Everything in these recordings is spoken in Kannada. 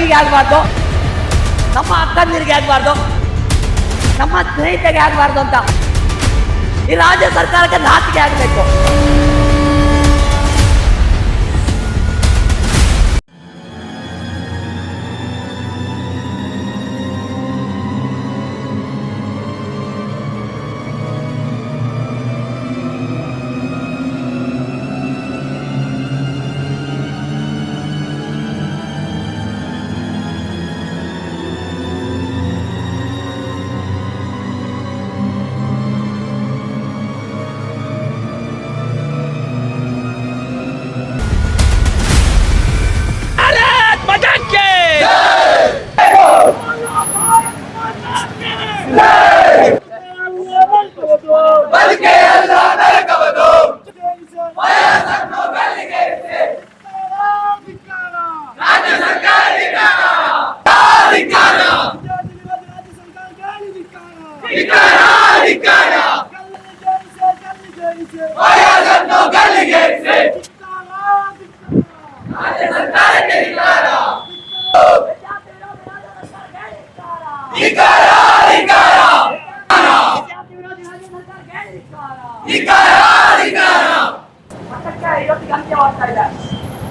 ತಂಗಿಗೆ ಆಗ್ಬಾರ್ದು. ನಮ್ಮ ಅಕ್ಕಂದಿರಿಗೆ ಆಗಬಾರ್ದು. ನಮ್ಮ ಸ್ನೇಹಿತರಿಗೆ ಆಗಬಾರ್ದು ಅಂತ. ಈ ರಾಜ್ಯ ಸರ್ಕಾರಕ್ಕೆ ನಾಚಿಕೆ ಆಗಬೇಕು.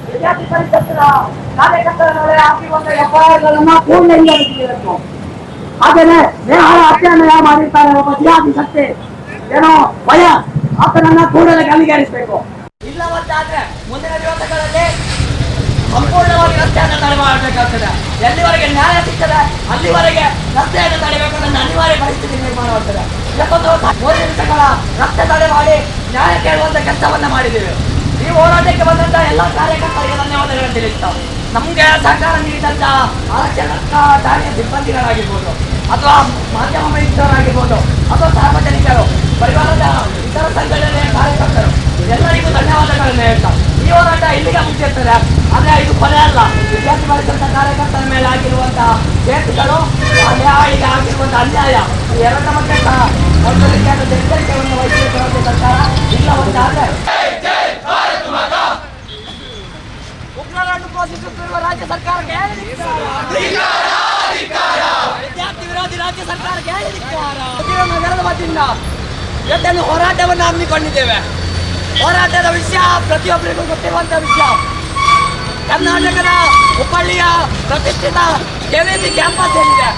ವಿದ್ಯಾರ್ಥಿ ಪರಿಷತ್ತಿನ ಕಾರ್ಯಕರ್ತರ ಮೇಲೆ ಎಫ್ಐಆರ್ಗಳನ್ನ ಪೂರ್ಣ ಹಿಂದಿರಬೇಕು ಹಾಗೇನೆ ನೇಹಾಳ ಅತ್ಯಾನ್ಯಾಯ ಮಾಡಿರ್ತಾರೆ ಒಬ್ಬ ವಿದ್ಯಾರ್ಥಿ ಶಕ್ತಿ ಏನೋ ಭಯ ಆತನನ್ನ ಕೂಡಲೇ ಮುಂದಿನ ದಿವಸಗಳಲ್ಲಿ ಸಂಪೂರ್ಣವಾಗಿ ರಸ್ತೆಯನ್ನು ತಡೆ ಮಾಡಬೇಕಾಗ್ತದೆ ಎಲ್ಲಿವರೆಗೆ ನ್ಯಾಯ ಸಿಗ್ತದೆ, ಅಲ್ಲಿವರೆಗೆ ರಸ್ತೆಯನ್ನು ತಡೆಬೇಕು ನನ್ನ ಅನಿವಾರ್ಯ ಪರಿಸ್ಥಿತಿ ನಿರ್ಮಾಣವಾಗ್ತದೆ ಇವತ್ತೊಂದು ಮೂರು ನಿಮಿಷಗಳ ರಸ್ತೆ ತಡೆ ಮಾಡಿ ನ್ಯಾಯ ಕೇಳುವಂತ ಕೆಲಸವನ್ನ ಮಾಡಿದ್ದೀವಿ. ಈ ಹೋರಾಟಕ್ಕೆ ಬಂದಂತ ಎಲ್ಲ ಕಾರ್ಯಕರ್ತರಿಗೆ ಧನ್ಯವಾದಗಳನ್ನು ತಿಳಿಸ್ತಾ ನಮ್ಗೆ ಸಹಕಾರ ನೀಡಿದಂತ ಆರಕ್ಷಕ ಠಾಣೆಯ ಸಿಬ್ಬಂದಿಗಳಾಗಿರ್ಬೋದು, ಅಥವಾ ಮಾಧ್ಯಮ ಮಿತ್ರರಾಗಿರ್ಬೋದು, ಅಥವಾ ಸಾರ್ವಜನಿಕರು, ಪರಿವಾರದ ಇತರ ಸಂಘಟನೆಯ ಕಾರ್ಯಕರ್ತರು ಎಲ್ಲರಿಗೂ ಧನ್ಯವಾದಗಳನ್ನು ಹೇಳ್ತಾ. ಈ ಹೋರಾಟ ಇಲ್ಲಿಗೆ ಮುಗಿಸಿರ್ತಾರೆ ಆದ್ರೆ ಇದು ಕೊನೆ ಅಲ್ಲ. ವಿದ್ಯಾರ್ಥಿ ಪರಿಷತ್ತ ಕಾರ್ಯಕರ್ತರ ಮೇಲೆ ಆಗಿರುವಂತಹ ಕೇಸುಗಳು ನ್ಯಾಯಿಗೆ ಆಗಿರುವಂತಹ ಅನ್ಯಾಯ, ಈ ಎರಡರ ಬಗ್ಗೆ ಸಹ ಒಂದು ರೀತಿಯಾದ ಎಚ್ಚರಿಕೆಯನ್ನು ವಹಿಸಿರುವಂತಹ ಸರ್ಕಾರ ವತಿಯಿಂದ ಇವತ್ತೇನು ಹೋರಾಟವನ್ನು ಹಮ್ಮಿಕೊಂಡಿದ್ದೇವೆ ಹೋರಾಟದ ವಿಷಯ, ಪ್ರತಿಯೊಬ್ಬರಿಗೂ ಗೊತ್ತಿರುವಂತ ವಿಷಯ. ಕರ್ನಾಟಕದ ಹುಬ್ಬಳ್ಳಿಯ ಪ್ರತಿಷ್ಠಿತ ಕೆವಿಸಿ ಕ್ಯಾಂಪಸ್ ಏನಿದೆ,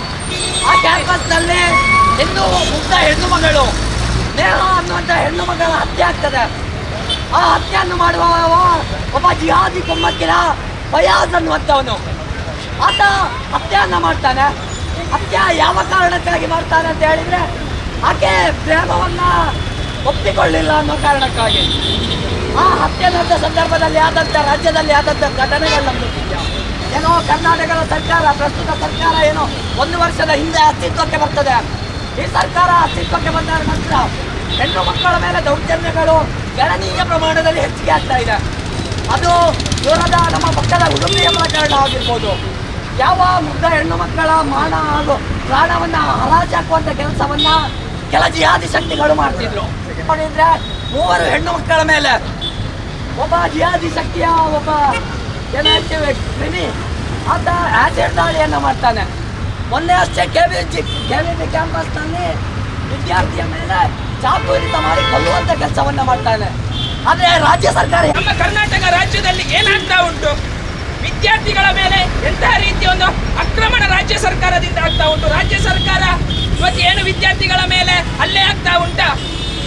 ಆ ಕ್ಯಾಂಪಸ್ನಲ್ಲಿ ಇನ್ನು ಮುಗ್ಧ ಹೆಣ್ಣು ಮಗಳು ನೇಹ ಅನ್ನುವಂಥ ಹೆಣ್ಣು ಮಗಳ ಹತ್ಯೆ ಆಗ್ತದೆ. ಆ ಹತ್ಯೆಯನ್ನು ಮಾಡುವ ಒಬ್ಬ ಜಿಹಾದಿ ಕುಮ್ಮಕ್ಕಿನ ಫಯಾಜ್ ಅನ್ನುವಂಥವನು. ಆತ ಹತ್ಯೆಯನ್ನ ಮಾಡ್ತಾನೆ. ಹತ್ಯೆ ಯಾವ ಕಾರಣಕ್ಕಾಗಿ ಮಾಡ್ತಾನೆ ಅಂತ ಹೇಳಿದ್ರೆ, ಆಕೆ ಪ್ರೇಮವನ್ನ ಒಪ್ಪಿಕೊಳ್ಳಿಲ್ಲ ಅನ್ನೋ ಕಾರಣಕ್ಕಾಗಿ ಆ ಹತ್ಯೆ ನಡೆದ ಸಂದರ್ಭದಲ್ಲಿ ಆದಂಥ ರಾಜ್ಯದಲ್ಲಿ ಆದಂಥ ಘಟನೆಗಳು ಏನೋ ಕರ್ನಾಟಕದ ಸರ್ಕಾರ, ಪ್ರಸ್ತುತ ಸರ್ಕಾರ ಏನೋ ಒಂದು ವರ್ಷದ ಹಿಂದೆ ಅಸ್ತಿತ್ವಕ್ಕೆ ಬರ್ತದೆ. ಈ ಸರ್ಕಾರ ಅಸ್ತಿತ್ವಕ್ಕೆ ಬಂದ ನಂತರ ಹೆಣ್ಣು ಮಕ್ಕಳ ಮೇಲೆ ದೌರ್ಜನ್ಯಗಳು ಗಣನೀಯ ಪ್ರಮಾಣದಲ್ಲಿ ಹೆಚ್ಚಿಗೆ ಆಗ್ತಾ ಇದೆ. ಅದು ದೂರದ ನಮ್ಮ ಪಕ್ಕದ ಉಡುಪಿಯ ಪ್ರಕರಣ ಆಗಿರ್ಬೋದು. ಯಾವ ಮುಗ್ಧ ಹೆಣ್ಣು ಮಕ್ಕಳ ಮಾನ ಹಾಗೂ ಪ್ರಾಣವನ್ನು ಹರಾಜಾಕುವಂಥ ಕೆಲಸವನ್ನು ಕೆಲ ಜಿಹಾದಿ ಶಕ್ತಿಗಳು ಮಾಡ್ತಿದ್ರು. ನೋಡಿದ್ರೆ ಮೂವರು ಹೆಣ್ಣು ಮಕ್ಕಳ ಮೇಲೆ ಒಬ್ಬ ಜಿಯಾದಿ ಶಕ್ತಿಯ ಒಬ್ಬ ಕ್ರಿಮಿ ಆತ ಆಸಿಡ್ ದಾಳಿಯನ್ನು ಮಾಡ್ತಾನೆ. ಮೊನ್ನೆ ಅಷ್ಟೇ K V G K V B ಕ್ಯಾಂಪಸ್ನಲ್ಲಿ ವಿದ್ಯಾರ್ಥಿಯ ಮೇಲೆ ಚಾಕು ಇರಿತ ಮಾಡಿ ಕೊಲ್ಲುವಂಥ ಕೆಲಸವನ್ನು ಮಾಡ್ತಾನೆ. ಆದರೆ ರಾಜ್ಯ ಸರ್ಕಾರ ನಮ್ಮ ಕರ್ನಾಟಕ ರಾಜ್ಯದಲ್ಲಿ ಏನಾಗ್ತಾ ಉಂಟು? ವಿದ್ಯಾರ್ಥಿಗಳ ಮೇಲೆ ಎಂತಹ ರೀತಿಯ ಒಂದು ಆಕ್ರಮಣ ರಾಜ್ಯ ಸರ್ಕಾರದಿಂದ ಆಗ್ತಾ ಉಂಟು? ರಾಜ್ಯ ಸರ್ಕಾರ ಇವತ್ತು ಏನು ವಿದ್ಯಾರ್ಥಿಗಳ ಮೇಲೆ ಅಲ್ಲೇ ಆಗ್ತಾ ಉಂಟಾ?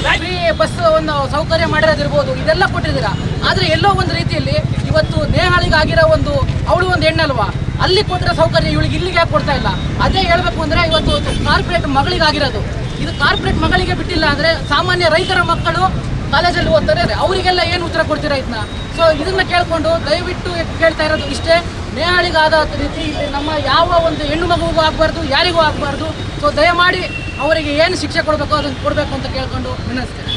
ಫ್ರೀ ಬಸ್ ಒಂದು ಸೌಕರ್ಯ ಮಾಡಿರೋದಿರ್ಬೋದು, ಇದೆಲ್ಲ ಕೊಟ್ಟಿದ್ದೀರಾ? ಆದರೆ ಎಲ್ಲೋ ಒಂದು ರೀತಿಯಲ್ಲಿ ಇವತ್ತು ನೇಹಾಳಿಗೆ ಆಗಿರೋ ಒಂದು ಅವಳು ಒಂದು ಹೆಣ್ಣಲ್ವಾ? ಅಲ್ಲಿ ಕೊಟ್ಟಿರೋ ಸೌಕರ್ಯ ಇವಳಿಗೆ ಇಲ್ಲಿಗೆ ಯಾಕೆ ಕೊಡ್ತಾ ಇಲ್ಲ? ಅದೇ ಹೇಳಬೇಕು ಅಂದ್ರೆ ಇವತ್ತು ಕಾರ್ಪೊರೇಟ್ ಮಗಳಿಗಾಗಿರೋದು. ಇದು ಕಾರ್ಪೊರೇಟ್ ಮಗಳಿಗೆ ಬಿಟ್ಟಿಲ್ಲ ಅಂದ್ರೆ ಸಾಮಾನ್ಯ ರೈತರ ಮಕ್ಕಳು ಕಾಲೇಜಲ್ಲಿ ಓದ್ತಾರೆ ಅವರಿಗೆಲ್ಲ ಏನು ಉತ್ತರ ಕೊಡ್ತೀರಾ ಇದನ್ನ? ಸೊ ಇದನ್ನ ಕೇಳ್ಕೊಂಡು ದಯವಿಟ್ಟು ಕೇಳ್ತಾ ಇರೋದು ಇಷ್ಟೇ. ನೇಹಾಳಿಗಾದ ರೀತಿ ನಮ್ಮ ಯಾವ ಒಂದು ಹೆಣ್ಣು ಮಗುವಿಗೂ ಆಗಬಾರ್ದು, ಯಾರಿಗೂ ಆಗಬಾರ್ದು. ಸೊ ದಯಮಾಡಿ ಅವರಿಗೆ ಏನು ಶಿಕ್ಷೆ ಕೊಡಬೇಕು ಅದನ್ನು ಕೊಡಬೇಕು ಅಂತ ಕೇಳ್ಕೊಂಡು ವಿನಂತಿಸ್ತೇನೆ.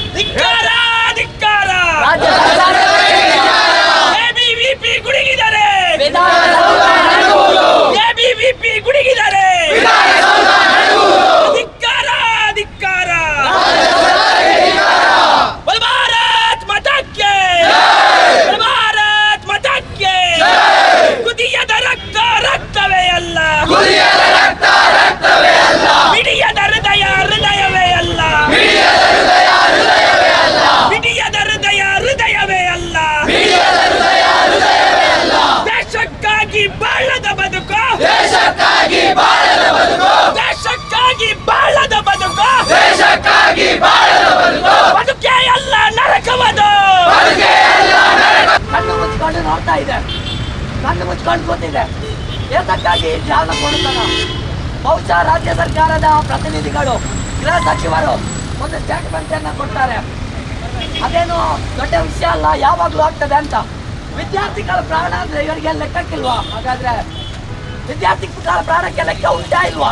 ನೋಡ್ತಾ ಇದೆ. ಕಣ್ಣು ಮುಚ್ಕೊಂಡು ಕೂತಿದೆ ಏತಕ್ಕಾಗಿ ಜಾಗ ಕೊಡುತ್ತಾನ ಬಹುಶಃ ರಾಜ್ಯ ಸರ್ಕಾರದ ಪ್ರತಿನಿಧಿಗಳು ಗೃಹ ಸಚಿವರು ಒಂದು ಸ್ಟೇಟ್ಮೆಂಟ್ ಅನ್ನ ಕೊಡ್ತಾರೆ. ಅದೇನು ದೊಡ್ಡ ವಿಷಯ ಅಲ್ಲ ಯಾವಾಗಲೂ ಆಗ್ತದೆ ಅಂತ. ವಿದ್ಯಾರ್ಥಿಗಳ ಪ್ರಾಣ ಅಂದ್ರೆ ಇವರಿಗೆ ಲೆಕ್ಕಕ್ಕಿಲ್ವಾ ಹಾಗಾದ್ರೆ ವಿದ್ಯಾರ್ಥಿಗಳ ಪ್ರಾಣಕ್ಕೆ ಲೆಕ್ಕ ಉಂಟಾ ಇಲ್ವಾ?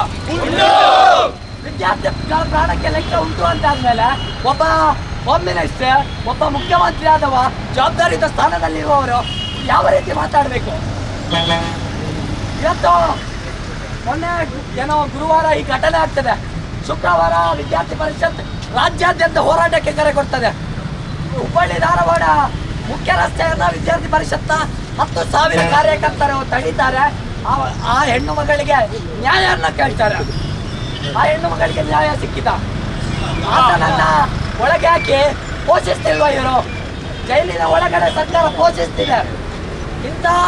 ವಿದ್ಯಾರ್ಥಿಗಳ ಪ್ರಾಣಕ್ಕೆ ಲೆಕ್ಕ ಉಂಟು ಅಂತ ಆದ್ಮೇಲೆ ಒಬ್ಬ ಹೋಮ್ ಮಿನಿಸ್ಟರ್ ಒಬ್ಬ ಮುಖ್ಯಮಂತ್ರಿ ಆದವ ಜವಾಬ್ದಾರಿಯುತ ಸ್ಥಾನದಲ್ಲಿರುವವರು ಯಾವ ರೀತಿ ಮಾತಾಡಬೇಕು? ಇವತ್ತು ಮೊನ್ನೆ ಏನೋ ಗುರುವಾರ ಈ ಘಟನೆ ಆಗ್ತದೆ. ಶುಕ್ರವಾರ ವಿದ್ಯಾರ್ಥಿ ಪರಿಷತ್ ರಾಜ್ಯಾದ್ಯಂತ ಹೋರಾಟಕ್ಕೆ ಕರೆ ಕೊಡ್ತದೆ. ಹುಬ್ಬಳ್ಳಿ, ಧಾರವಾಡ ಮುಖ್ಯ ರಸ್ತೆಯನ್ನ ವಿದ್ಯಾರ್ಥಿ ಪರಿಷತ್ನ ಹತ್ತು ಸಾವಿರ ಕಾರ್ಯಕರ್ತರು ತಡೀತಾರೆ. ಆ- ಹೆಣ್ಣು ಮಗಳಿಗೆ ನ್ಯಾಯವನ್ನು ಕೇಳ್ತಾರೆ. ಆ ಹೆಣ್ಣು ಮಗಳಿಗೆ ನ್ಯಾಯ ಸಿಕ್ಕಿದ. ಆತನನ್ನ ಒಳಗೆ ಹಾಕಿ ಪೋಷಿಸ್ತಿಲ್ವ ಇವರು? ಜೈಲಿನ ಒಳಗಡೆ ಸರ್ಕಾರ ಪೋಷಿಸ್ತಿದೆ. ಇಂತಹ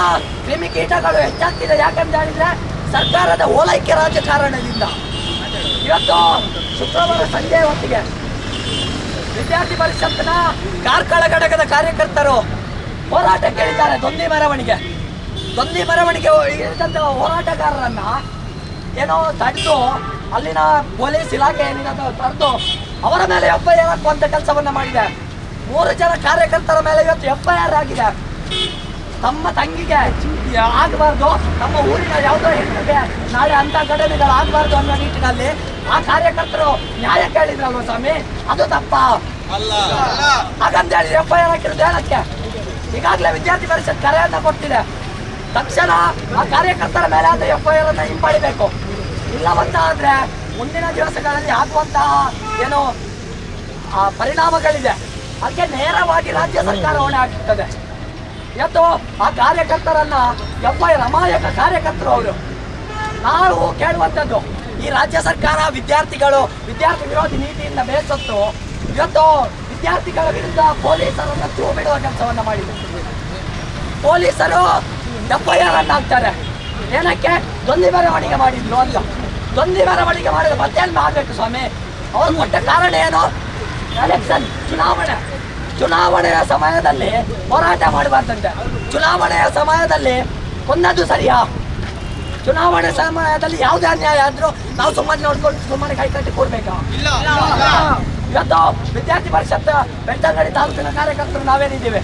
ಕ್ರಿಮಿಕೀಟಗಳು ಹೆಚ್ಚಾಗ್ತಿದೆ. ಯಾಕಂತ ಹೇಳಿದ್ರೆ ಸರ್ಕಾರದ ಓಲೈಕೆ ರಾಜಕಾರಣದಿಂದ ಇವತ್ತು ಶುಕ್ರವಾರ ಸಂಜೆ ಹೊತ್ತಿಗೆ ವಿದ್ಯಾರ್ಥಿ ಪರಿಷತ್ನ ಕಾರ್ಕಳ ಘಟಕದ ಕಾರ್ಯಕರ್ತರು ಹೋರಾಟ ಕೇಳಿದ್ದಾರೆ ದೊಂದಿ ಮೆರವಣಿಗೆ. ದೊಂದಿ ಮೆರವಣಿಗೆ ಇಳಿದಂತ ಹೋರಾಟಗಾರರನ್ನ ಏನೋ ತಡೆದು ಅಲ್ಲಿನ ಪೊಲೀಸ್ ಇಲಾಖೆ ಏನಿದೆ ತಡೆದು ಅವರ ಮೇಲೆ ಎಫ್ ಐ ಆರ್ ಹಾಕುವಂತ ಕೆಲಸವನ್ನ ಮಾಡಿದೆ. ಮೂರು ಜನ ಕಾರ್ಯಕರ್ತರ ಮೇಲೆ ಇವತ್ತು ಎಫ್ ಐ ಆರ್ ಆಗಿದೆ. ತಮ್ಮ ತಂಗಿಗೆ ಆಗಬಾರ್ದು. ತಮ್ಮ ಊರಿನ ಯಾವುದೋ ಹೆಣ್ಣಿಗೆ ನಾಳೆ ಅಂತ ಘಟನೆಗಳು ಆಗಬಾರ್ದು ಅನ್ನೋ ನಿಟ್ಟಿನಲ್ಲಿ ಆ ಕಾರ್ಯಕರ್ತರು ನ್ಯಾಯ ಕೇಳಿದ್ರಲ್ವ ಸ್ವಾಮಿ? ಅದು ತಪ್ಪ. ಹಾಗಂತ ಹೇಳಿ ಎಫ್ ಐ ಆರ್ ಹಾಕಿರೋದು ಹೇಳಕ್ಕೆ ಈಗಾಗಲೇ ವಿದ್ಯಾರ್ಥಿ ಪರಿಷತ್ ಕರೆಯನ್ನ ಕೊಟ್ಟಿದೆ. ತಕ್ಷಣ ಆ ಕಾರ್ಯಕರ್ತರ ಮೇಲೆ ಅದು ಎಫ್ ಐ ಆರ್ ಅನ್ನ ಹಿಂಪಡಿಬೇಕು. ಇಲ್ಲವಂತ ಆದ್ರೆ ಮುಂದಿನ ದಿವಸಗಳಲ್ಲಿ ಆಗುವಂತಹ ಏನು ಆ ಪರಿಣಾಮಗಳಿದೆ ಅದಕ್ಕೆ ನೇರವಾಗಿ ರಾಜ್ಯ ಸರ್ಕಾರ ಹೊಣೆ ಹಾಕುತ್ತದೆ ಇವತ್ತು ಆ ಕಾರ್ಯಕರ್ತರನ್ನ ಎಫ್ ಐ ರಮಾಯಕ ಕಾರ್ಯಕರ್ತರು ಅವರು. ನಾವು ಕೇಳುವಂಥದ್ದು, ಈ ರಾಜ್ಯ ಸರ್ಕಾರ ವಿದ್ಯಾರ್ಥಿಗಳು, ವಿದ್ಯಾರ್ಥಿ ವಿರೋಧಿ ನೀತಿಯಿಂದ ಬೇಸತ್ತು ಇವತ್ತು ವಿದ್ಯಾರ್ಥಿಗಳ ವಿರುದ್ಧ ಪೊಲೀಸರನ್ನ ತೂ ಬಿಡುವ ಕೆಲಸವನ್ನ ಮಾಡಿದೆ ಪೊಲೀಸರು ಎಫ್ ಐ ಆರ್ ಅನ್ನ ಹಾಕ್ತಾರೆ. ಏನಕ್ಕೆ? ದೊಂದಿ ಮೆರವಣಿಗೆ ಮಾಡಿದ್ರು ಅಲ್ಲ ದೊಂದಿ ಮೆರವಣಿಗೆ ಮಾಡಿದ ಮತ್ತೇನು ಮಾಡಬೇಕು ಸ್ವಾಮಿ? ಅವ್ರು ಕೊಟ್ಟ ಕಾರಣ ಏನು? ಎಲೆಕ್ಷನ್ ಚುನಾವಣೆ. ಚುನಾವಣೆಯ ಸಮಯದಲ್ಲಿ ಹೋರಾಟ ಮಾಡಬಾರ್ದಂತೆ ಚುನಾವಣೆಯ ಸಮಯದಲ್ಲಿ ಕೊಂದದ್ದು ಸರಿಯಾ? ಚುನಾವಣೆ ಸಮಯದಲ್ಲಿ ಯಾವುದೇ ಅನ್ಯಾಯ ಆದ್ರೂ ನಾವು ಸುಮ್ಮನೆ ನೋಡ್ಕೊಂಡು ಸುಮ್ಮನೆ ಕೈ ಕಟ್ಟಿ ಕೊಡ್ಬೇಕಾ ಇವತ್ತು ವಿದ್ಯಾರ್ಥಿ ಪರಿಷತ್ ಬೆಳ್ತಂಗಡಿ ತಾಲೂಕಿನ ಕಾರ್ಯಕರ್ತರು ನಾವೇನಿದ್ದೀವಿ?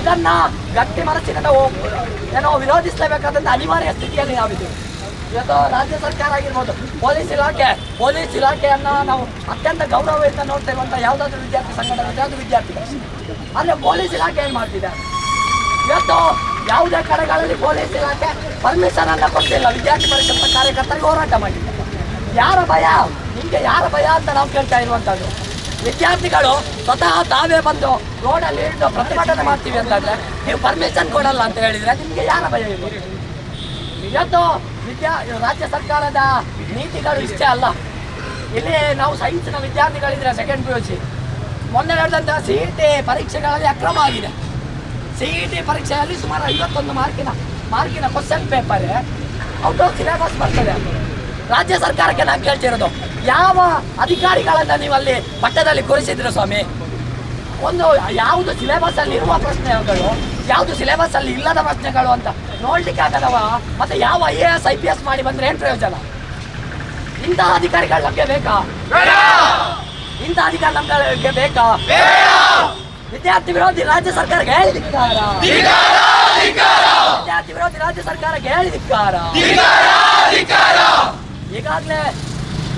ಇದನ್ನ ಗಟ್ಟಿ ಮನಸ್ಸಿನಿಂದ ನಾವು ಏನೋ ವಿರೋಧಿಸಲೇಬೇಕಾದಂತ ಅನಿವಾರ್ಯ ಸ್ಥಿತಿಯಲ್ಲಿ ನಾವಿದ್ದೀವಿ. ಇವತ್ತು ರಾಜ್ಯ ಸರ್ಕಾರ ಆಗಿರ್ಬೋದು ಪೊಲೀಸ್ ಇಲಾಖೆ ಪೊಲೀಸ್ ಇಲಾಖೆಯನ್ನ ನಾವು ಅತ್ಯಂತ ಗೌರವದಿಂದ ನೋಡ್ತಾ ಇರುವಂತ ಯಾವುದಾದ್ರೂ ವಿದ್ಯಾರ್ಥಿ ಸಂಘಟನೆ ಅದು ವಿದ್ಯಾರ್ಥಿ ಆದ್ರೆ ಪೊಲೀಸ್ ಇಲಾಖೆ ಏನ್ ಮಾಡ್ತಿದೆ? ಇವತ್ತು ಯಾವುದೇ ಕಡೆಗಳಲ್ಲಿ ಪೊಲೀಸ್ ಇಲಾಖೆ ಪರ್ಮಿಷನ್ ಅನ್ನ ಕೊಟ್ಟಿಲ್ಲ. ವಿದ್ಯಾರ್ಥಿ ಪರಿಷತ್ ಕಾರ್ಯಕರ್ತರಿಗೆ ಹೋರಾಟ ಮಾಡಿದೆ. ಯಾರ ಭಯ? ನಿಮ್ಗೆ ಯಾರ ಭಯ ಅಂತ ನಾವು ಕೇಳ್ತಾ ಇರುವಂತದ್ದು. ವಿದ್ಯಾರ್ಥಿಗಳು ಸ್ವತಃ ತಾವೇ ಬಂದು ರೋಡಲ್ಲಿ ಇಟ್ಟು ಪ್ರತಿಭಟನೆ ಮಾಡ್ತೀವಿ ಅಂತಂದ್ರೆ ನೀವು ಪರ್ಮಿಷನ್ ಕೊಡಲ್ಲ ಅಂತ ಹೇಳಿದ್ರೆ ನಿಮ್ಗೆ ಯಾರ ಭಯ ಇಲ್ಲ ಇವತ್ತು ವಿದ್ಯಾ, ರಾಜ್ಯ ಸರ್ಕಾರದ ನೀತಿಗಳು ಇಷ್ಟೇ ಅಲ್ಲ. ಇಲ್ಲಿ ನಾವು ಸೈನ್ಸ್ನ ವಿದ್ಯಾರ್ಥಿಗಳಿದ್ರೆ ಸೆಕೆಂಡ್ ಪಿ ಯು ಸಿ ಮೊನ್ನೆ ನಡೆದಂತಹ ಸಿ ಇ ಟಿ ಪರೀಕ್ಷೆಗಳಲ್ಲಿ ಅಕ್ರಮ ಆಗಿದೆ. ಸಿ ಇ ಟಿ ಪರೀಕ್ಷೆಯಲ್ಲಿ ಸುಮಾರು ಐವತ್ತೊಂದು ಮಾರ್ಕಿನ ಮಾರ್ಕಿನ question paper out of syllabus ಬರ್ತದೆ. ರಾಜ್ಯ ಸರ್ಕಾರಕ್ಕೆ ನಾನು ಕೇಳ್ತಿರೋದು, ಯಾವ ಅಧಿಕಾರಿಗಳನ್ನ ನೀವು ಅಲ್ಲಿ ಪಟ್ಟದಲ್ಲಿ ಕೂರಿಸಿದ್ರು ಸ್ವಾಮಿ? ಒಂದು ಯಾವುದು ಸಿಲೆಬಸ್ ಅಲ್ಲಿ ಇರುವ ಪ್ರಶ್ನೆಗಳು, ಯಾವುದು ಸಿಲೆಬಸ್ ಅಲ್ಲಿ ಇಲ್ಲದ ಪ್ರಶ್ನೆಗಳು ಅಂತ ನೋಡ್ಲಿಕ್ಕೆ ಆಗದವ? ಮತ್ತೆ ಯಾವ I A S I P S ಮಾಡಿ ಬಂದ್ರೆ ಏನ್ ಪ್ರಯೋಜನ? ಇಂತಹ ಅಧಿಕಾರಿಗಳ ಬಗ್ಗೆ ಬೇಕಾ? ಇಂಥ ಅಧಿಕಾರ ನಮ್ಗೆ ಬೇಕಾ? ವಿದ್ಯಾರ್ಥಿ ವಿರೋಧಿ ರಾಜ್ಯ ಸರ್ಕಾರಕ್ಕೆ ಹೇಳಿದಿಕ್ಕಾರ ವಿದ್ಯಾರ್ಥಿ ವಿರೋಧಿ ರಾಜ್ಯ ಸರ್ಕಾರಕ್ಕೆ ಹೇಳಿದಿಕ್ಕಾರ ಈಗಾಗಲೇ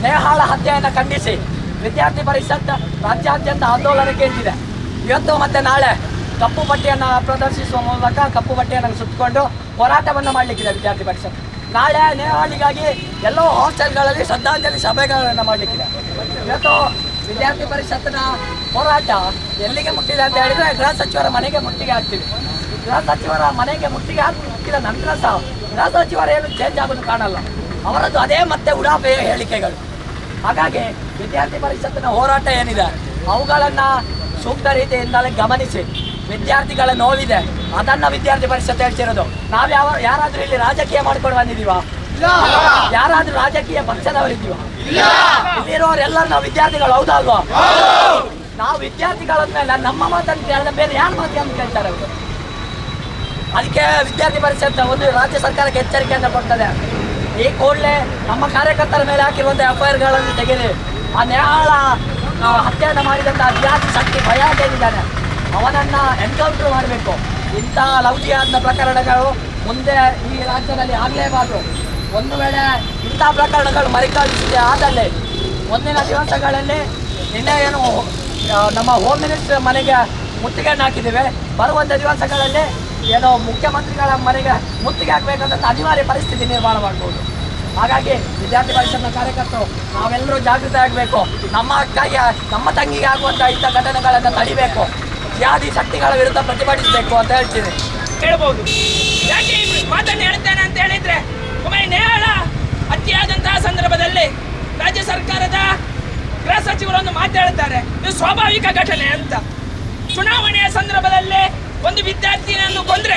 ನೇಹಾಳ ಹತ್ಯೆಯನ್ನು ಖಂಡಿಸಿ ವಿದ್ಯಾರ್ಥಿ ಪರಿಷತ್ ರಾಜ್ಯಾದ್ಯಂತ ಆಂದೋಲನಕ್ಕೆ ಇದ್ದಿದೆ ಇವತ್ತು ಮತ್ತೆ ನಾಳೆ ಕಪ್ಪು ಪಟ್ಟಿಯನ್ನು ಪ್ರದರ್ಶಿಸುವ ಮೂಲಕ ಕಪ್ಪು ಪಟ್ಟಿಯನ್ನು ಸುತ್ತಕೊಂಡು ಹೋರಾಟವನ್ನು ಮಾಡಲಿಕ್ಕಿದೆ ವಿದ್ಯಾರ್ಥಿ ಪರಿಷತ್. ನಾಳೆ ನೇಹಾಳಿಗಾಗಿ ಎಲ್ಲೋ ಹಾಸ್ಟೆಲ್ಗಳಲ್ಲಿ ಶ್ರದ್ಧಾಂಜಲಿ ಸಭೆಗಳನ್ನು ಮಾಡಲಿಕ್ಕಿದೆ. ಇವತ್ತು ವಿದ್ಯಾರ್ಥಿ ಪರಿಷತ್ನ ಹೋರಾಟ ಎಲ್ಲಿಗೆ ಮುಟ್ಟಿದೆ ಅಂತ ಹೇಳಿದ್ರೆ ಗೃಹ ಸಚಿವರ ಮನೆಗೆ ಮುಟ್ಟಿಗೆ ಹಾಕ್ತೀವಿ. ಗೃಹ ಸಚಿವರ ಮನೆಗೆ ಮುಟ್ಟಿಗೆ ಹಾಕಿದ ನಂತರ ಸಹ ಗೃಹ ಸಚಿವರ ಏನು ಚೇಂಜ್ ಆಗೋದು ಕಾಣಲ್ಲ. ಅವರದ್ದು ಅದೇ ಮತ್ತೆ ಉಡಾಫೆಯ ಹೇಳಿಕೆಗಳು. ಹಾಗಾಗಿ ವಿದ್ಯಾರ್ಥಿ ಪರಿಷತ್ತಿನ ಹೋರಾಟ ಏನಿದೆ, ಅವುಗಳನ್ನು ಸೂಕ್ತ ರೀತಿಯಿಂದಲೇ ಗಮನಿಸಿ. ವಿದ್ಯಾರ್ಥಿಗಳ ನೋವಿದೆ. ಅದನ್ನು ವಿದ್ಯಾರ್ಥಿ ಪರಿಷತ್ ಹೇಳ್ತಿರೋದು. ನಾವು ಯಾವ ಯಾರಾದರೂ ಇಲ್ಲಿ ರಾಜಕೀಯ ಮಾಡ್ಕೊಂಡು ಬಂದಿದೀವ ಯಾರಾದ್ರೂ ರಾಜಕೀಯ ಪಕ್ಷದವರಿದ್ದೀವ? ಇಲ್ಲಿರೋರೆಲ್ಲರೂ ನಾವು ವಿದ್ಯಾರ್ಥಿಗಳು ಹೌದಾ. ಅಲ್ವಾ ನಾವು ವಿದ್ಯಾರ್ಥಿಗಳಂದ್ಮೇಲೆ ನಮ್ಮ ಮಾತನ್ನು ಕೇಳಿದ ಬೇರೆ ಯಾರ ಅಂತ ಕೇಳ್ತಾರೆ ಅವರು? ಅದಕ್ಕೆ ವಿದ್ಯಾರ್ಥಿ ಪರಿಷತ್ ಒಂದು ರಾಜ್ಯ ಸರ್ಕಾರಕ್ಕೆ ಎಚ್ಚರಿಕೆಯನ್ನು ಕೊಡ್ತದೆ. ಈ ಕೂಡಲೇ ನಮ್ಮ ಕಾರ್ಯಕರ್ತರ ಮೇಲೆ ಹಾಕಿರುವಂಥ ಎಫ್ ಐ ಆರ್ಗಳನ್ನು ತೆಗೆದು ಆ ನೇಹಾಳ ಆ, ಹತ್ಯೆಯನ್ನು ಮಾಡಿದಂಥ ಅಜ್ಞಾತಿ ಶಕ್ತಿ ಭಯ ಏನಿದ್ದಾನೆ ಅವನನ್ನ ಎನ್ಕೌಂಟರ್ ಮಾಡಬೇಕು. ಇಂಥ ಲೌಕಿಯಾದ ಪ್ರಕರಣಗಳು ಮುಂದೆ ಈ ರಾಜ್ಯದಲ್ಲಿ ಆಗಲೇಬಾರದು. ಒಂದು ವೇಳೆ ಇಂಥ ಪ್ರಕರಣಗಳು ಮರುಕಳಿಸಿದೆ ಆದಲ್ಲಿ ಮುಂದಿನ ದಿವಸಗಳಲ್ಲಿ ನಿನ್ನೆ ಏನು ನಮ್ಮ ಹೋಮ್ ಮಿನಿಸ್ಟರ್ ಮನೆಗೆ ಮುತ್ತಿಗೆಯನ್ನು ಹಾಕಿದ್ದೇವೆ. ಬರುವಂಥ ದಿವಸಗಳಲ್ಲಿ ಏನೋ ಮುಖ್ಯಮಂತ್ರಿಗಳ ಮನೆಗೆ ಮುತ್ತಿಗೆ ಹಾಕಬೇಕಂತ ಅನಿವಾರ್ಯ ಪರಿಸ್ಥಿತಿ ನಿರ್ಮಾಣ ಮಾಡ್ಬೋದು. ಹಾಗಾಗಿ ವಿದ್ಯಾರ್ಥಿ ಪರಿಷತ್ನ ಕಾರ್ಯಕರ್ತರು, ನಾವೆಲ್ಲರೂ ಜಾಗೃತ ಆಗಬೇಕು. ನಮ್ಮ ಅಕ್ಕಾಗಿ, ನಮ್ಮ ತಂಗಿಗೆ ಆಗುವಂಥ ಇಂಥ ಘಟನೆಗಳನ್ನು ತಡಿಬೇಕು. ಜಾತಿ ಶಕ್ತಿಗಳ ವಿರುದ್ಧ ಪ್ರತಿಭಟಿಸಬೇಕು ಅಂತ ಹೇಳ್ತೀನಿ. ಹೇಳ್ಬೋದು. ಮಾತನ್ನು ಹೇಳ್ತೇನೆ ಅಂತ ಹೇಳಿದ್ರೆ ಒಮ್ಮೆ ನೇಳ ಅತಿಯಾದಂತಹ ಸಂದರ್ಭದಲ್ಲಿ ರಾಜ್ಯ ಸರ್ಕಾರದ ಗೃಹ ಸಚಿವರೊಂದು ಮಾತಾಡುತ್ತಾರೆ ಇದು ಸ್ವಾಭಾವಿಕ ಘಟನೆ ಅಂತ. ಚುನಾವಣೆಯ ಸಂದರ್ಭದಲ್ಲಿ ಒಂದು ವಿದ್ಯಾರ್ಥಿನಿಯನ್ನು ಕೊಂದ್ರೆ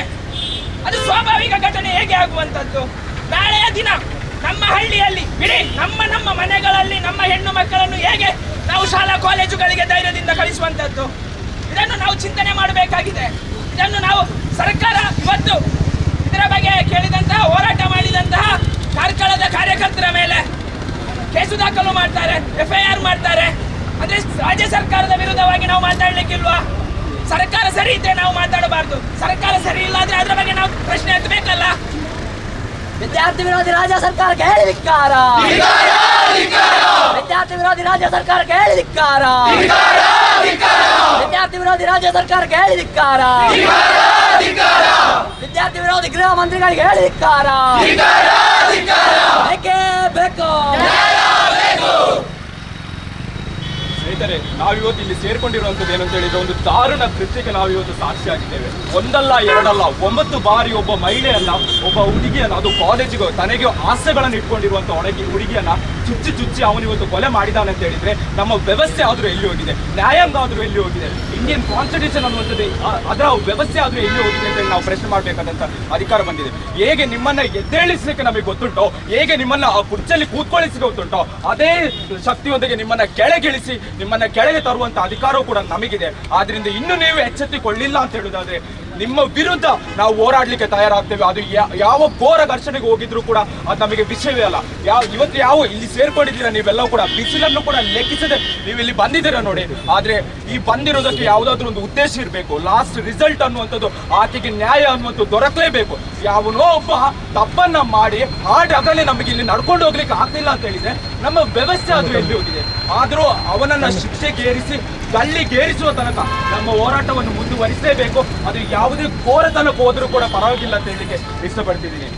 ಅದು ಸ್ವಾಭಾವಿಕ ಘಟನೆ ಹೇಗೆ ಆಗುವಂಥದ್ದು? ನಾಳೆಯ ದಿನ ನಮ್ಮ ಹಳ್ಳಿಯಲ್ಲಿ ಬಿಡಿ ನಮ್ಮ ನಮ್ಮ ಮನೆಗಳಲ್ಲಿ ನಮ್ಮ ಹೆಣ್ಣು ಮಕ್ಕಳನ್ನು ಹೇಗೆ ನಾವು ಶಾಲಾ ಕಾಲೇಜುಗಳಿಗೆ ಧೈರ್ಯದಿಂದ ಕಳಿಸುವಂಥದ್ದು? ಇದನ್ನು ನಾವು ಚಿಂತನೆ ಮಾಡಬೇಕಾಗಿದೆ. ಇದನ್ನು ನಾವು ಸರ್ಕಾರ ಇವತ್ತು ಇದರ ಬಗ್ಗೆ ಕೇಳಿದಂತಹ ಹೋರಾಟ ಮಾಡಿದಂತಹ ಕಾರ್ಕಳದ ಕಾರ್ಯಕರ್ತರ ಮೇಲೆ ಕೇಸು ದಾಖಲು ಮಾಡ್ತಾರೆ ಎಫ್ ಐ ಆರ್ ಮಾಡ್ತಾರೆ. ಅಂದ್ರೆ ರಾಜ್ಯ ಸರ್ಕಾರದ ವಿರುದ್ಧವಾಗಿ ನಾವು ಮಾತಾಡ್ಲಿಕ್ಕಿಲ್ವಾ? ಸರ್ಕಾರ ಸರಿ ಇದ್ರೆ ನಾವು ಮಾತಾಡಬಾರ್ದು. ಸರ್ಕಾರ ಸರಿ ಇಲ್ಲ ಅಂದ್ರೆ ಅದ್ರ ಬಗ್ಗೆ ನಾವು ಪ್ರಶ್ನೆ ಎತ್ತಬೇಕಲ್ಲ? ವಿದ್ಯಾರ್ಥಿ ವಿರೋಧಿ ರಾಜ್ಯ ಸರ್ಕಾರ ಹೇಳಿ ಧಿಕ್ಕಾರ. ವಿದ್ಯಾರ್ಥಿ ವಿರೋಧಿ ರಾಜ್ಯ ಸರ್ಕಾರ ಹೇಳಿ ವಿದ್ಯಾರ್ಥಿ ವಿರೋಧಿ ರಾಜ್ಯ ಸರ್ಕಾರ ಹೇಳಿ ವಿದ್ಯಾರ್ಥಿ ವಿರೋಧಿ ಗೃಹ ಮಂತ್ರಿಗಳಿಗೆ ಹೇಳಿ ಧಿಕ್ಕಾರ ಬೇಕೇ ಬೇಕು. ಸ್ನೇಹಿತರೆ, ನಾವಿವತ್ತು ಇಲ್ಲಿ ಸೇರ್ಕೊಂಡಿರುವಂತದ್ದು ಏನಂತ ಹೇಳಿದ್ರೆ ಒಂದು ದಾರುಣ ಕೃತ್ಯಕ್ಕೆ ನಾವಿವತ್ತು ಸಾಕ್ಷಿಯಾಗಿದ್ದೇವೆ. ಒಂದಲ್ಲ, ಎರಡಲ್ಲ, ಒಂಬತ್ತು ಬಾರಿ ಒಬ್ಬ ಮಹಿಳೆಯನ್ನ, ಒಬ್ಬ ಹುಡುಗಿಯನ್ನ, ಅದು ಕಾಲೇಜಿಗೆ ತನಗೆ ಆಸೆಗಳನ್ನು ಇಟ್ಕೊಂಡಿರುವಂತ ಒಣಗಿ ಹುಡುಗಿಯನ್ನ ಚುಚ್ಚಿ ಚುಚ್ಚಿ ಅವನಿವತ್ತು ಕೊಲೆ ಮಾಡಿದಾನೆ ಅಂತ ಹೇಳಿದ್ರೆ ನಮ್ಮ ವ್ಯವಸ್ಥೆ ಆದ್ರೂ ಎಲ್ಲಿ ಹೋಗಿದೆ? ನ್ಯಾಯಾಂಗ ಆದ್ರೂ ಎಲ್ಲಿ ಹೋಗಿದೆ? ಇಂಡಿಯನ್ ಕಾನ್ಸ್ಟಿಟ್ಯೂಷನ್ ಅನ್ನುವಂಥದ್ದು ಅದರ ವ್ಯವಸ್ಥೆ ಆದ್ರೂ ಎಲ್ಲಿ ಹೋಗಿದೆ ಅಂತ ನಾವು ಪ್ರಶ್ನೆ ಮಾಡಬೇಕಾದಂಥ ಅಧಿಕಾರ ಬಂದಿದೆ. ಹೇಗೆ ನಿಮ್ಮನ್ನ ಎದ್ದೇಳಿಸ್ಲಿಕ್ಕೆ ನಮಗೆ ಗೊತ್ತುಂಟೋ, ಹೇಗೆ ನಿಮ್ಮನ್ನ ಆ ಕುರ್ಚಲ್ಲಿ ಕೂತ್ಕೊಳ್ಳಿಸಿ ಗೊತ್ತುಂಟೋ, ಅದೇ ಶಕ್ತಿಯೊಂದಿಗೆ ನಿಮ್ಮನ್ನ ಕೆಳಗಿಳಿಸಿ, ನಿಮ್ಮನ್ನ ಕೆಳಗೆ ತರುವಂತ ಅಧಿಕಾರವೂ ಕೂಡ ನಮಗಿದೆ. ಆದ್ರಿಂದ ಇನ್ನು ನೀವು ಎಚ್ಚೆತ್ತಿಕೊಳ್ಳಿಲ್ಲ ಅಂತ ಹೇಳುದಾದ್ರೆ ನಿಮ್ಮ ವಿರುದ್ಧ ನಾವು ಹೋರಾಡ್ಲಿಕ್ಕೆ ತಯಾರಾಗ್ತೇವೆ. ಅದು ಯಾವ ಘೋರ ಘರ್ಷಣೆಗೆ ಹೋಗಿದ್ರು ಕೂಡ ಅದು ನಮಗೆ ವಿಷಯವೇ ಅಲ್ಲ. ಯಾವ ಇವತ್ತು ಯಾವ ಇಲ್ಲಿ ಸೇರ್ಕೊಂಡಿದ್ದೀರಾ ನೀವೆಲ್ಲ ಕೂಡ, ಬಿಸಿಲನ್ನು ಕೂಡ ಲೆಕ್ಕಿಸದೆ ನೀವು ಇಲ್ಲಿ ಬಂದಿದ್ದೀರಾ ನೋಡಿ. ಆದ್ರೆ ಈ ಬಂದಿರೋದಕ್ಕೆ ಯಾವುದಾದ್ರೂ ಒಂದು ಉದ್ದೇಶ ಇರಬೇಕು. ಲಾಸ್ಟ್ ರಿಸಲ್ಟ್ ಅನ್ನುವಂಥದ್ದು, ಆಕೆಗೆ ನ್ಯಾಯ ಅನ್ನುವಂಥದ್ದು ದೊರಕಲೇಬೇಕು. ಯಾವನೋ ಒಬ್ಬ ತಪ್ಪನ್ನ ಮಾಡಿ ಹಾಡಗಲೇ ನಮಗೆ ಇಲ್ಲಿ ನಡ್ಕೊಂಡು ಹೋಗ್ಲಿಕ್ಕೆ ಆಗ್ತಿಲ್ಲ ಅಂತ ಹೇಳಿದ್ರೆ ನಮ್ಮ ವ್ಯವಸ್ಥೆ ಅದು ಎಲ್ಲಿ ಹೋಗಿದೆ? ಆದರೂ ಅವನನ್ನ ಶಿಕ್ಷೆಗೇರಿಸಿ ಗಲ್ಲಿಗೇರಿಸುವ ತನಕ ನಮ್ಮ ಹೋರಾಟವನ್ನು ಮುಂದುವರಿಸಲೇಬೇಕು. ಅದು ಯಾವುದೇ ಘೋರತನಕ್ಕೆ ಹೋದರೂ ಕೂಡ ಪರವಾಗಿಲ್ಲ ಅಂತ ಹೇಳಲಿಕ್ಕೆ ಇಷ್ಟಪಡ್ತಿದ್ದೀನಿ.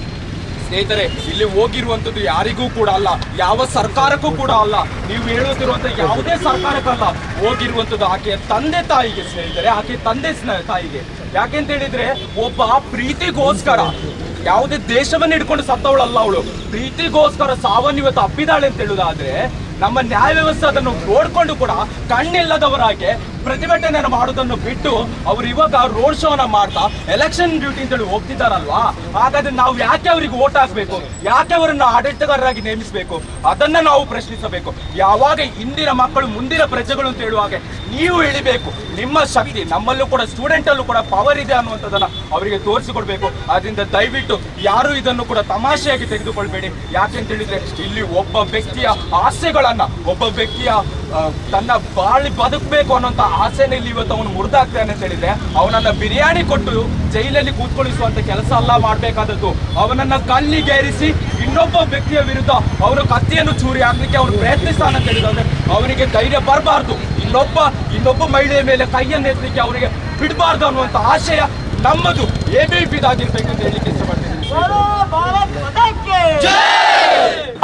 ಸ್ನೇಹಿತರೆ, ಇಲ್ಲಿ ಹೋಗಿರುವಂಥದ್ದು ಯಾರಿಗೂ ಕೂಡ ಅಲ್ಲ, ಯಾವ ಸರ್ಕಾರಕ್ಕೂ ಕೂಡ ಅಲ್ಲ. ನೀವು ಹೇಳುತ್ತಿರುವಂಥ ಯಾವುದೇ ಸರ್ಕಾರಕ್ಕಲ್ಲ, ಹೋಗಿರುವಂಥದ್ದು ಆಕೆಯ ತಂದೆ ತಾಯಿಗೆ ಸ್ನೇಹಿತರೆ ಆಕೆಯ ತಂದೆ ತಾಯಿಗೆ. ಯಾಕೆಂತ ಹೇಳಿದ್ರೆ, ಒಬ್ಬ ಪ್ರೀತಿಗೋಸ್ಕರ, ಯಾವುದೇ ದೇಶವನ್ನು ಹಿಡ್ಕೊಂಡು ಸತ್ತವಳಲ್ಲ ಅವಳು. ಪ್ರೀತಿಗೋಸ್ಕರ ಸಾವನ್ನು ಇವತ್ತು ಅಪ್ಪಿದಾಳೆ ಅಂತ ಹೇಳುದಾದ್ರೆ ನಮ್ಮ ನ್ಯಾಯ ವ್ಯವಸ್ಥೆ ಅದನ್ನು ನೋಡ್ಕೊಂಡು ಕೂಡ ಕಣ್ಣಿಲ್ಲದವರಾಗೆ ಪ್ರತಿಭಟನೆಯನ್ನು ಮಾಡೋದನ್ನು ಬಿಟ್ಟು ಅವ್ರು ಇವಾಗ ರೋಡ್ ಶೋನ ಮಾಡ್ತಾ ಎಲೆಕ್ಷನ್ ಡ್ಯೂಟಿ ಅಂತೇಳಿ ಹೋಗ್ತಿದ್ದಾರಲ್ವಾ ಹಾಗಾದ್ರೆ ನಾವು ಯಾಕೆ ಅವ್ರಿಗೆ ಓಟ್ ಹಾಕ್ಬೇಕು? ಯಾಕೆ ಅವರನ್ನು ಆಡಳಿತಗಾರರಾಗಿ ನೇಮಿಸಬೇಕು? ಅದನ್ನ ನಾವು ಪ್ರಶ್ನಿಸಬೇಕು. ಯಾವಾಗ ಇಂದಿನ ಮಕ್ಕಳು ಮುಂದಿನ ಪ್ರಜೆಗಳು ಅಂತ ಹೇಳುವಾಗೆ ನೀವು ಇಳಿಬೇಕು. ನಿಮ್ಮ ಶಕ್ತಿ, ನಮ್ಮಲ್ಲೂ ಕೂಡ ಸ್ಟೂಡೆಂಟ್ ಅಲ್ಲೂ ಕೂಡ ಪವರ್ ಇದೆ ಅನ್ನುವಂಥದ್ದನ್ನ ಅವರಿಗೆ ತೋರಿಸಿಕೊಡ್ಬೇಕು. ಅದರಿಂದ ದಯವಿಟ್ಟು ಯಾರು ಇದನ್ನು ಕೂಡ ತಮಾಷೆಯಾಗಿ ತೆಗೆದುಕೊಳ್ಬೇಡಿ. ಯಾಕೆ ಅಂತ ಹೇಳಿದ್ರೆ ಇಲ್ಲಿ ಒಬ್ಬ ವ್ಯಕ್ತಿಯ ಆಸೆಗಳನ್ನ, ಒಬ್ಬ ವ್ಯಕ್ತಿಯ ತನ್ನ ಬಾಳಿ ಬದುಕಬೇಕು ಅನ್ನೋಂಥ ಆಸೆನ ಇಲ್ಲಿ ಇವತ್ತು ಅವನು ಮುರಿದಾಗ್ತಾನೆ ಅಂತ ಹೇಳಿದ್ರೆ ಅವನನ್ನ ಬಿರಿಯಾನಿ ಕೊಟ್ಟು ಜೈಲಲ್ಲಿ ಕೂತ್ಕೊಳ್ಳಿಸುವಂತ ಕೆಲಸ ಅಲ್ಲ ಮಾಡ್ಬೇಕಾದದ್ದು. ಅವನನ್ನ ಕಲ್ಲಿಗೇರಿಸಿ ಇನ್ನೊಬ್ಬ ವ್ಯಕ್ತಿಯ ವಿರುದ್ಧ ಅವರ ಕತ್ತಿಯನ್ನು ಚೂರಿ ಹಾಕ್ಲಿಕ್ಕೆ ಅವನು ಪ್ರಯತ್ನಿಸ್ತಾನೆ ಅಂತ ಹೇಳಿದ್ರೆ ಅವನಿಗೆ ಧೈರ್ಯ ಬರಬಾರ್ದು. ಇನ್ನೊಬ್ಬ ಇನ್ನೊಬ್ಬ ಮಹಿಳೆಯ ಮೇಲೆ ಕೈಯನ್ನು ಎತ್ತಲಿಕ್ಕೆ ಅವರಿಗೆ ಬಿಡಬಾರ್ದು ಅನ್ನುವಂಥ ಆಶಯ ನಮ್ಮದು. ಎ ಬಿ ಪಿದಾಗಿರ್ಬೇಕು ಅಂತ ಹೇಳಿಕ್ಕೆ ಇಷ್ಟಪಡ್ತೀನಿ.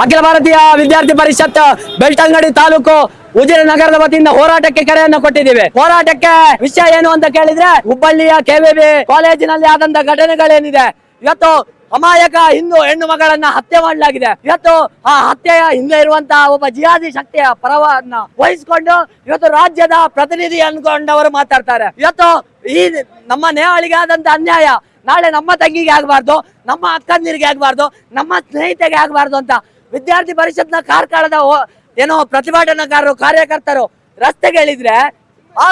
ಅಖಿಲ ಭಾರತೀಯ ವಿದ್ಯಾರ್ಥಿ ಪರಿಷತ್ ಬೆಳ್ತಂಗಡಿ ತಾಲೂಕು ಉಜಿರೆ ನಗರದ ವತಿಯಿಂದ ಹೋರಾಟಕ್ಕೆ ಕರೆಯನ್ನು ಕೊಟ್ಟಿದ್ದೇವೆ. ಹೋರಾಟಕ್ಕೆ ವಿಷಯ ಏನು ಅಂತ ಕೇಳಿದ್ರೆ ಹುಬ್ಬಳ್ಳಿಯ ಕೆವಿಬಿ ಕಾಲೇಜಿನಲ್ಲಿ ಆದಂತ ಘಟನೆಗಳೇನಿದೆ. ಇವತ್ತು ಅಮಾಯಕ ಹಿಂದೂ ಹೆಣ್ಣು ಮಗಳನ್ನ ಹತ್ಯೆ ಮಾಡಲಾಗಿದೆ. ಇವತ್ತು ಆ ಹತ್ಯೆಯ ಹಿಂದೆ ಇರುವಂತಹ ಒಬ್ಬ ಜಿಯಾದಿ ಶಕ್ತಿಯ ಪರವನ್ನ ವಹಿಸಿಕೊಂಡು ಇವತ್ತು ರಾಜ್ಯದ ಪ್ರತಿನಿಧಿ ಅನ್ಕೊಂಡವರು ಮಾತಾಡ್ತಾರೆ. ಇವತ್ತು ಈ ನಮ್ಮ ನೇಹಾಳಿಗೆ ಆದಂತ ಅನ್ಯಾಯ ನಾಳೆ ನಮ್ಮ ತಂಗಿಗೆ ಆಗಬಾರ್ದು, ನಮ್ಮ ಅಕ್ಕಂದಿರಿಗೆ ಆಗಬಾರ್ದು, ನಮ್ಮ ಸ್ನೇಹಿತೆಗೆ ಆಗಬಾರ್ದು ಅಂತ ವಿದ್ಯಾರ್ಥಿ ಪರಿಷತ್ನ ಕಾರ್ಕಳದ ಏನೋ ಪ್ರತಿಭಟನಾಕಾರರು, ಕಾರ್ಯಕರ್ತರು ರಸ್ತೆಗೆ ಇಳಿದ್ರೆ ಆ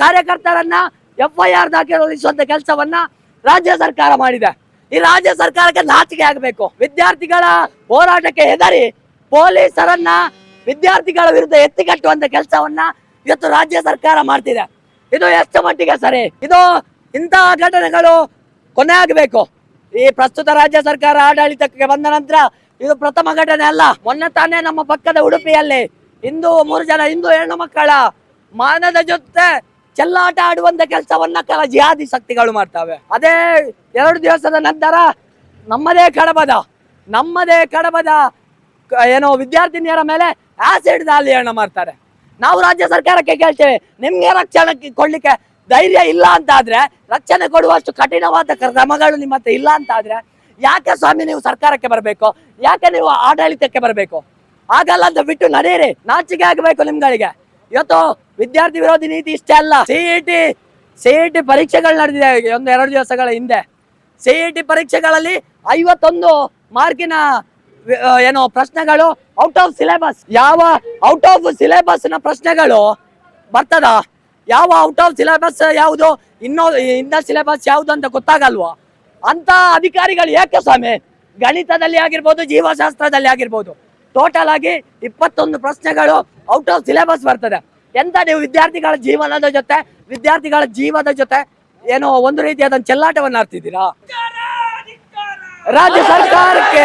ಕಾರ್ಯಕರ್ತರನ್ನ ಎಫ್ ಐ ಆರ್ ದಾಖಲಿಸುವಂತ ಕೆಲಸವನ್ನ ರಾಜ್ಯ ಸರ್ಕಾರ ಮಾಡಿದೆ. ಈ ರಾಜ್ಯ ಸರ್ಕಾರಕ್ಕೆ ನಾಚಿಕೆ ಆಗಬೇಕು. ವಿದ್ಯಾರ್ಥಿಗಳ ಹೋರಾಟಕ್ಕೆ ಹೆದರಿ ಪೊಲೀಸರನ್ನ ವಿದ್ಯಾರ್ಥಿಗಳ ವಿರುದ್ಧ ಎತ್ತಿ ಕಟ್ಟುವಂತ ಕೆಲಸವನ್ನ ಇವತ್ತು ರಾಜ್ಯ ಸರ್ಕಾರ ಮಾಡ್ತಿದೆ. ಇದು ಎಷ್ಟು ಮಟ್ಟಿಗೆ ಸರಿ? ಇದು ಇಂತಹ ಘಟನೆಗಳು ಕೊನೆ ಆಗಬೇಕು ಈ ಪ್ರಸ್ತುತ ರಾಜ್ಯ ಸರ್ಕಾರ ಆಡಳಿತಕ್ಕೆ ಬಂದ ನಂತರ ಇದು ಪ್ರಥಮ ಘಟನೆ ಅಲ್ಲ. ಮೊನ್ನೆ ತಾನೇ ನಮ್ಮ ಪಕ್ಕದ ಉಡುಪಿಯಲ್ಲಿ ಹಿಂದೂ, ಮೂರು ಜನ ಹಿಂದೂ ಹೆಣ್ಣು ಮಕ್ಕಳ ಮಾನದ ಜೊತೆ ಚೆಲ್ಲಾಟ ಆಡುವಂತ ಕೆಲಸವನ್ನ ಕೆಲ ಜಿಹಾದಿ ಶಕ್ತಿಗಳು ಮಾಡ್ತವೆ. ಅದೇ ಎರಡು ದಿವಸದ ನಂತರ ನಮ್ಮದೇ ಕಡಬದ ನಮ್ಮದೇ ಕಡಬದ ಏನೋ ವಿದ್ಯಾರ್ಥಿನಿಯರ ಮೇಲೆ ಆಸಿಡ್ ದಾಳಿಯನ್ನ ಮಾಡ್ತಾರೆ. ನಾವು ರಾಜ್ಯ ಸರ್ಕಾರಕ್ಕೆ ಕೇಳ್ತೇವೆ, ನಿಮ್ಗೆ ರಕ್ಷಣೆ ಕೊಡ್ಲಿಕ್ಕೆ ಧೈರ್ಯ ಇಲ್ಲ ಅಂತ ಆದ್ರೆ ರಕ್ಷಣೆ ಕೊಡುವಷ್ಟು ಕಠಿಣವಾದ ಕ್ರಮಗಳು ನಿಮ್ಮ ಇಲ್ಲ ಅಂತ ಆದ್ರೆ ಯಾಕೆ ಸ್ವಾಮಿ ನೀವು ಸರ್ಕಾರಕ್ಕೆ ಬರಬೇಕು? ಯಾಕೆ ನೀವು ಆಡಳಿತಕ್ಕೆ ಬರಬೇಕು? ಆಗಲ್ಲ ಅಂತ ಬಿಟ್ಟು ನಡೆಯಿರಿ. ನಾಚಿಕೆ ಆಗಬೇಕು ನಿಮ್ಗಳಿಗೆ. ಇವತ್ತು ವಿದ್ಯಾರ್ಥಿ ವಿರೋಧಿ ನೀತಿ ಇಷ್ಟೇ ಅಲ್ಲ. ಸಿಇಟಿ ಸಿಇಟಿ ಪರೀಕ್ಷೆಗಳು ನಡೆದಿದೆ. ಒಂದು, ಎರಡು ದಿವಸಗಳ ಹಿಂದೆ. ಸಿಇಟಿ ಪರೀಕ್ಷೆಗಳಲ್ಲಿ ಐವತ್ತೊಂದು ಮಾರ್ಕಿನ ಏನೋ ಪ್ರಶ್ನೆಗಳು ಔಟ್ ಆಫ್ ಸಿಲೆಬಸ್ ಯಾವ ಔಟ್ ಆಫ್ ಸಿಲೆಬಸ್ನ ಪ್ರಶ್ನೆಗಳು ಬರ್ತದ? ಯಾವ ಔಟ್ ಆಫ್ ಸಿಲೆಬಸ್ ಯಾವುದು? ಇನ್ನೋ ಇನ್ನ ಸಿಲೆಬಸ್ ಯಾವುದು ಅಂತ ಗೊತ್ತಾಗಲ್ವಾ? ಅಂತ ಅಧಿಕಾರಿಗಳು ಯಾಕೆ ಸ್ವಾಮಿ? ಗಣಿತದಲ್ಲಿ ಆಗಿರ್ಬೋದು ಜೀವಶಾಸ್ತ್ರದಲ್ಲಿ ಆಗಿರ್ಬೋದು. ಟೋಟಲ್ ಆಗಿ ಇಪ್ಪತ್ತೊಂದು ಪ್ರಶ್ನೆಗಳು ಔಟ್ ಆಫ್ ಸಿಲೆಬಸ್ ಬರ್ತದೆ. ಎಂತ ನೀವು ವಿದ್ಯಾರ್ಥಿಗಳ ಜೀವನದ ಜೊತೆ ವಿದ್ಯಾರ್ಥಿಗಳ ಜೀವದ ಜೊತೆ ಏನೋ ಒಂದು ರೀತಿಯಾದ ಚೆಲ್ಲಾಟವನ್ನು ಆಡ್ತಿದ್ದೀರಾ? ರಾಜ್ಯ ಸರ್ಕಾರಕ್ಕೆ